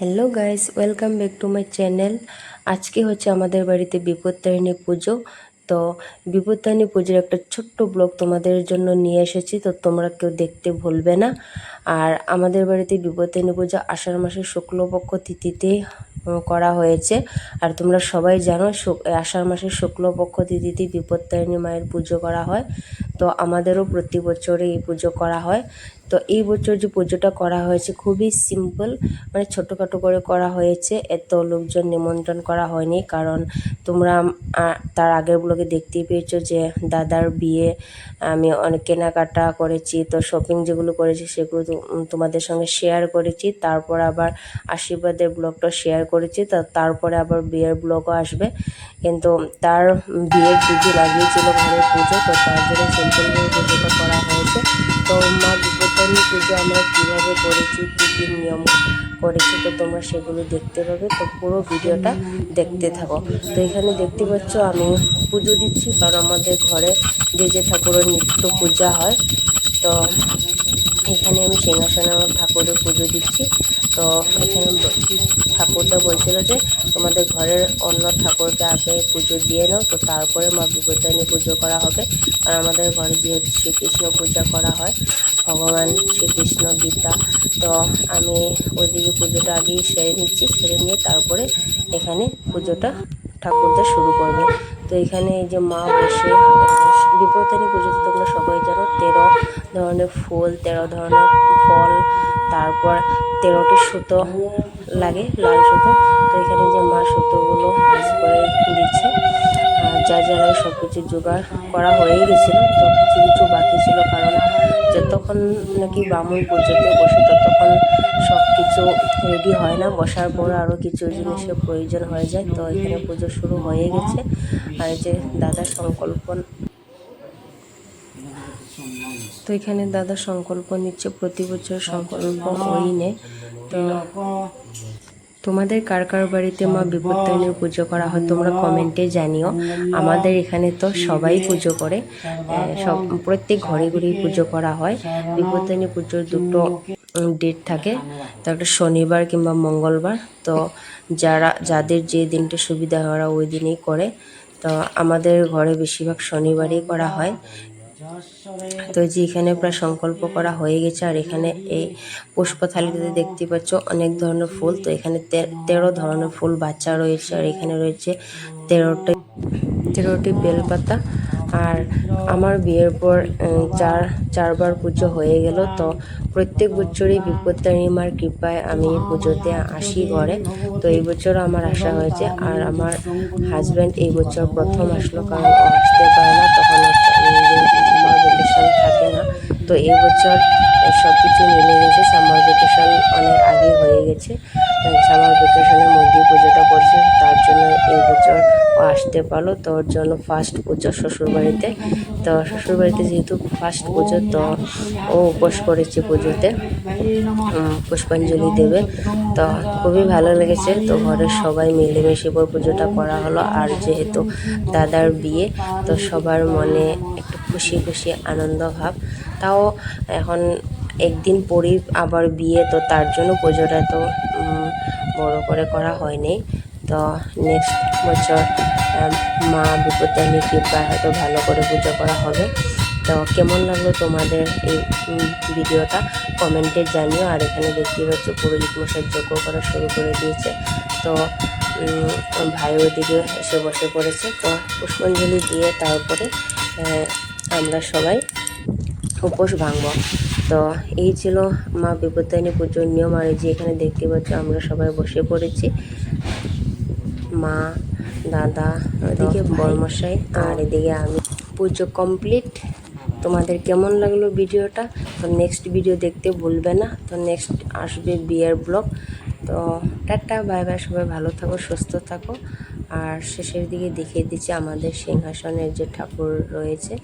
Hello guys welcome back to my channel আজকে হচ্ছে আমাদের বাড়িতে বিপত্তারিণী পুজো। তো বিপত্তারিণী পুজোর একটা ছোট্ট ব্লগ তোমাদের জন্য নিয়ে এসেছি, তো তোমরা কেউ দেখতে ভুলবে না। আর আমাদের বাড়িতে বিপত্তারিণী পুজো আষাঢ় মাসের শুক্লপক্ষ তিথিতে করা হয়েছে। আর তোমরা সবাই জানো আষাঢ় মাসের শুক্লপক্ষ তিথিতে বিপত্তারিণী মায়ের পুজো করা হয়। তো আমাদেরও প্রতি বছরে এই পুজো করা হয়। তো এই বছর যে পুজোটা করা হয়েছে খুবই সিম্পল মানে ছোটোখাটো করে করা হয়েছে। এত লোকজন নিমন্ত্রণ করা হয়নি কারণ তোমরা তার আগের ব্লগে দেখতেই পেয়েছ যে দাদার বিয়ে, আমি অনেক কেনাকাটা করেছি। তো শপিং যেগুলো করেছি সেগুলো তোমাদের সঙ্গে শেয়ার করেছি। তারপর আবার আশীর্বাদের ব্লগটা শেয়ার করেছি। তো তারপরে আবার বিয়ের ব্লগও আসবে। কিন্তু তার বিয়ের দুদিন আগেই ছিল ঘরের পুজো, তো তার জন্য সিম্পলভাবে পুজোটা করা হয়েছে। তো মা বিপত্তারিণী পুজো আমরা কীভাবে করেছি, কী কী নিয়ম করেছি, তো তোমরা সেগুলো দেখতে পাবে। তো পুরো ভিডিওটা দেখতে থাকো। তো এখানে দেখতে পাচ্ছ, আমি পুজো দিচ্ছি, কারণ আমাদের ঘরে যে যে ঠাকুরের নিত্য পূজা হয় তো এখানে আমি সিংহাসনে আমার ঠাকুরের পুজো দিচ্ছি। তো এখানে ঠাকুরটা বলছিল যে, তোমাদের ঘরের অন্য ঠাকুরকে আগে পুজো দিয়ে নাও, তো তারপরে মা বিপত্তারিণী পুজো করা হবে। আর আমাদের ঘরে যেহেতু শ্রীকৃষ্ণ পূজা করা হয়, ভগবান শ্রীকৃষ্ণ গীতা, তো আমি ওইদিকে পুজোটা আগেই সেরে নিচ্ছি, সেরে নিয়ে তারপরে এখানে পুজোটা ঠাকুরদের শুরু করবে। তো এখানে এই যে মা বসে বিপত্তারিণী পর্যন্ত তোমরা সবাই জানো, তেরো ধরনের ফুল, তেরো ধরনের ফল, তারপর তেরোটি সুতো লাগে, লাল সুতো। তো এখানে যে মা সুতোগুলো ভাঁজ করে দিচ্ছে। যা যা লাগে সব কিছু জোগাড় করা হয়েই গেছিল, তো কিছু কিছু বাকি ছিল কারণ যতক্ষণ নাকি বামুন পুজোতে বসে ততক্ষণ সব কিছু রেডি হয় না। বসার পর আরও কিছু জিনিসের প্রয়োজন হয়ে যায়, তো এখানে পুজো শুরু হয়ে গেছে। আর যে দাদা সংকল্প তো এখানে দাদা সংকল্প নিচ্ছে, প্রতি বছর সংকল্প নেয় তো তোমাদের কার কার বাড়িতে মা বিপত্তারিণীর পুজো করা হয় তোমরা কমেন্টে জানিও। আমাদের এখানে তো সবাই পুজো করে সব, প্রত্যেক ঘরে ঘরেই পুজো করা হয়। বিপত্তারিণী পুজোর দুটো ডেট থাকে তো একটা শনিবার কিংবা মঙ্গলবার। তো যারা, যাদের যে দিনটা সুবিধা হয় ওরা ওই দিনেই করে। তো আমাদের ঘরে বেশিরভাগ শনিবারই করা হয়। তো যে এখানে প্রায় সংকল্প করা হয়ে গেছে, আর এখানে এই পুষ্প থালিতে দেখতে পাচ্ছ অনেক ধরনের ফুল। তো এখানে তেরো ধরনের ফুল বাচ্চা রয়েছে, আর এখানে রয়েছে তেরোটি তেরোটি বেলপাতা। আর আমার বিয়ের পর চার, চারবার পুজো হয়ে গেল। তো প্রত্যেক বছরই বিপত্তারিণী মার কৃপায় আমি পুজোতে আসি ঘরে। তো এই বছরও আমার আসা হয়েছে, আর আমার হাজব্যান্ড এই বছর প্রথম আসলো, কারণ আসতে পারে না। ভ্যাকেশন থাকে না। তো এবছর সব কিছু মিলে গেছে। সামার ভ্যাকেশন অনেক আগে হয়ে গেছে। সামার ভ্যাকেশনের মধ্যে পুজোটা পড়ছে। তার জন্য এই বছর আসতে পারল। তো ওর জন্য ফার্স্ট পুজো শ্বশুরবাড়িতে। তো শ্বশুরবাড়িতে যেহেতু ফার্স্ট পুজো, তো ও উপোস করেছে পুজোতে। পুষ্পাঞ্জলি দেবে। তো খুবই ভালো লেগেছে। তো ঘরের সবাই মিলেমিশে পুজোটা করা হলো। আর যেহেতু দাদার বিয়ে, তো সবার মনে একটু খুশি খুশি আনন্দ ভাব। তাও এখন একদিন পরেই আবার বিয়ে, তো তার জন্য পুজোটা তো বড় করে করা হয়নি। তো নেক্সট বছর মা বিপত্তারিণী কৃপায় হয়তো ভালো করে পুজো করা হবে। তো কেমন লাগল তোমাদের এই ভিডিওটা? কমেন্টে জানিও। আর এখানে দেখতে পাচ্ছ পুরোহিত মশাই যজ্ঞ করা শুরু করে দিয়েছে। তো ভাই ওদিকে এসে বসে পড়েছে। তো পুষ্পাঞ্জলি দিয়ে তারপরে আমরা সবাই উপোস ভাঙব। তো এই ছিল মা বিপত্তারিণী পুজোর নিয়ম আর এই যে এখানে দেখতে পাচ্ছ আমরা সবাই বসে পড়েছি। মা দাদা ওদিকে বরমশাই আর এদিকে আমি। পুজো কমপ্লিট। তোমাদের কেমন লাগল ভিডিওটা? তো নেক্সট ভিডিও দেখতে ভুলবে না। তো নেক্সট আসবে বিয়ের ব্লগ তো টাটা বাই বাই সবাই ভালো থাকো সুস্থ থাকো। আর শেষের দিকে দেখিয়ে দিচ্ছি আমাদের সিংহাসনের যে ঠাকুর রয়েছে।